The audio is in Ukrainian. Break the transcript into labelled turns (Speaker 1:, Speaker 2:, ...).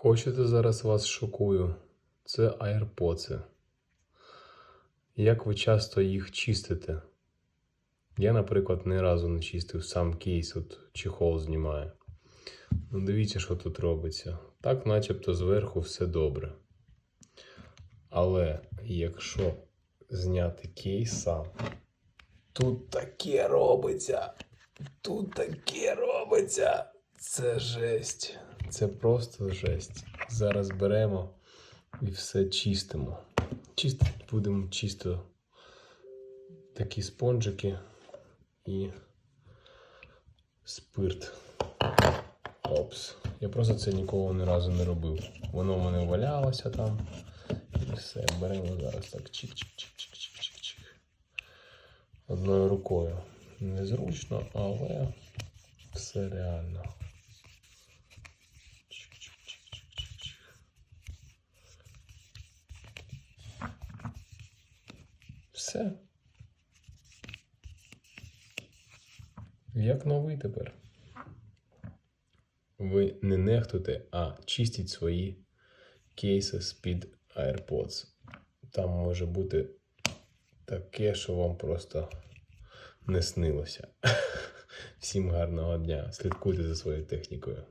Speaker 1: Хочете зараз вас шокую? Це AirPods. Як ви часто їх чистите? Я, наприклад, ні разу не чистив сам кейс, от чехол знімає. Ну, дивіться, що тут робиться. Так, начебто зверху все добре. Але якщо зняти кейс сам, тут таке робиться. Тут таке робиться. Це жесть. Це просто жесть. Зараз беремо і все чистимо. Чистити будемо чисто такі спонжики і спирт. Опс. Я просто це ніколи ні разу не робив. Воно в мене валялося там. І все, беремо зараз так чик-чик-чик-чик-чик-чик. Одною рукою. Незручно, але все реально. Все. Як новий тепер. Ви не нехтуйте, а чистіть свої кейси з-під AirPods. Там може бути таке, що вам просто не снилося. Всім гарного дня. Слідкуйте за своєю технікою.